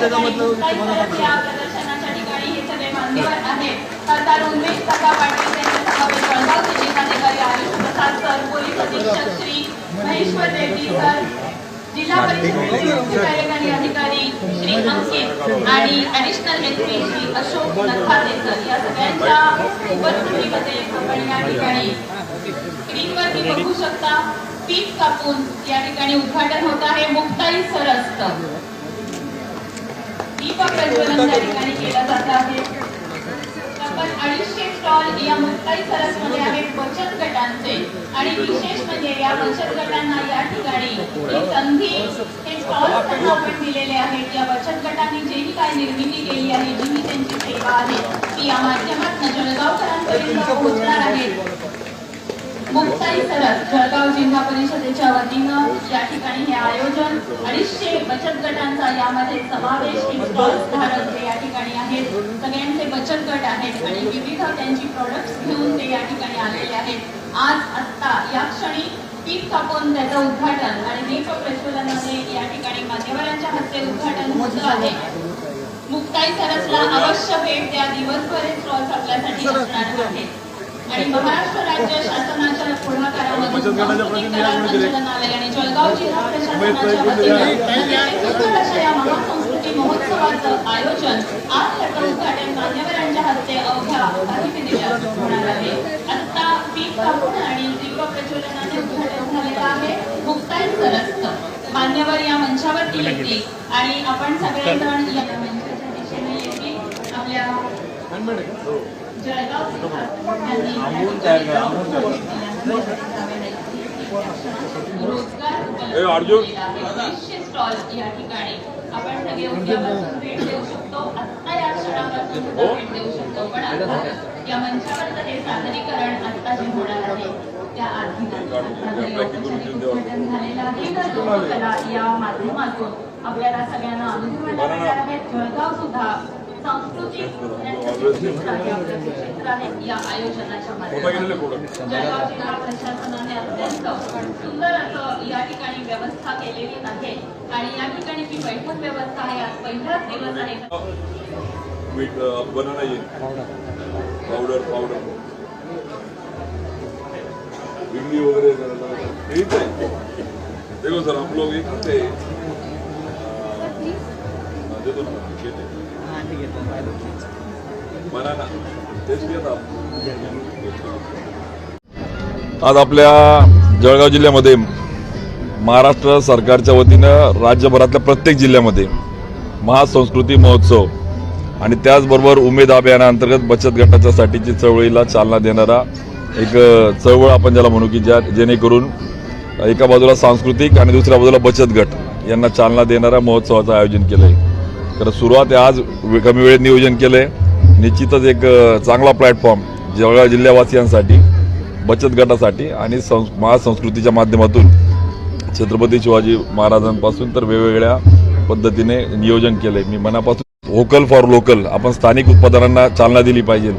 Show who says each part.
Speaker 1: जगामधलं जिल्हा परिषदेचे मुख्य अधिकारी श्री आणि ॲडिशनल एस अशोक नथाते या सगळ्यांच्या उपस्थितीमध्ये आपण या ठिकाणी स्क्रीनवरती बघू शकता. पीक कापून या ठिकाणी उद्घाटन होत आहे. मुक्ताई सरस्त दीप प्रज्वलन त्या ठिकाणी केलं जात आहे. अडीचशे स्टॉल या मुक्ताई सरसमध्ये आहेत बचत गटांचे. आणि विशेष म्हणजे या बचत गटांना या ठिकाणी ही संधी हे स्टॉल त्यांना आपण दिलेले आहेत. या बचत गटांनी जेही काय निर्मिती केली आहे जी ही त्यांची सेवा आहे ती या माध्यमात जळगावकरांपर्यंत पोहोचणार आहे. मुक्ताई सरस जळगाव जिल्हा परिषदेच्या वतीनं या ठिकाणी हे आयोजन अडीचशे बचत गटांचा यामध्ये समावेश धारक जे या ठिकाणी आहेत सगळ्यांचे बचत गट आहेत आणि विविध त्यांची प्रोडक्ट्स घेऊन ते या ठिकाणी आलेले आहेत. आज आत्ता या क्षणी पीक कापून त्याचं उद्घाटन आणि दीप प्रज्वलनाने या ठिकाणी मान्यवरांच्या हस्ते उद्घाटन होतं आहे. मुक्ताई सरसला अवश्य भेट द्या. दिवसभर स्टॉल्स आपल्यासाठी असणार आहेत. आणि महाराष्ट्र राज्य शासनाच्या संचालनालय आणि जळगाव जिल्हा प्रशासनाच्या या महासंस्कृती महोत्सवाचं आयोजन आज उद्घाटन मान्यवरांच्या हस्ते अवघ्या काही होणार आहे पीक कापून आणि दीप प्रज्वलनाने उद्घाटन झालेलं आहे मान्यवर या मंचावरती येतील आणि आपण सगळेजण या मंचाच्या दिशेने येतील आपल्या जळगाव
Speaker 2: अर्जुन.
Speaker 1: स्टॉल या ठिकाणी. आपण सगळे उद्यापासून भेट देऊ शकतो. आत्ता या क्षणापासून सुद्धा
Speaker 2: हो.
Speaker 1: भेट देऊ शकतो. पण आता या मंचावरचं हे सादरीकरण आत्ता जे होणार आहे त्या आधी उद्घाटन झालेलं आहे. तर लोककला या माध्यमातून आपल्याला सगळ्यांना अनुभवायला मिळणार आहे जळगाव सुद्धा सांस्कृतिक आहे, आहे जळगाव जिल्हा प्रशासनाने अत्यंत सुंदर असं या ठिकाणी व्यवस्था केलेली आहे आणि या ठिकाणी जी बैठक व्यवस्था आहे. आज पहिलाच दिवस आहे
Speaker 2: मीठ बनाना ये पावडर पावडर इडली करायला ठीक है देखो सर हम लोग एक देतो घेते आज आपल्या जळगाव जिल्ह्यामध्ये महाराष्ट्र सरकारच्या वतीनं राज्यभरातल्या प्रत्येक जिल्ह्यामध्ये महासंस्कृती महोत्सव आणि त्याचबरोबर उमेद अभियानाअंतर्गत बचत गटाच्या साठीची चळवळीला चालना देणारा एक चळवळ आपण ज्याला म्हणू की ज्या जेणेकरून एका बाजूला सांस्कृतिक आणि दुसऱ्या बाजूला बचत गट यांना चालना देणाऱ्या महोत्सवाचं आयोजन केलं आहे तर सुरुवात आज कमी वेळेत नियोजन केलं आहे निश्चितच एक चांगला प्लॅटफॉर्म जळगाव जिल्ह्यावासियांसाठी बचत गटासाठी आणि संस महासंस्कृतीच्या माध्यमातून छत्रपती शिवाजी महाराजांपासून तर वेगवेगळ्या पद्धतीने नियोजन केलंय. मी मनापासून व्होकल फॉर लोकल आपण स्थानिक उत्पादनांना चालना दिली पाहिजे.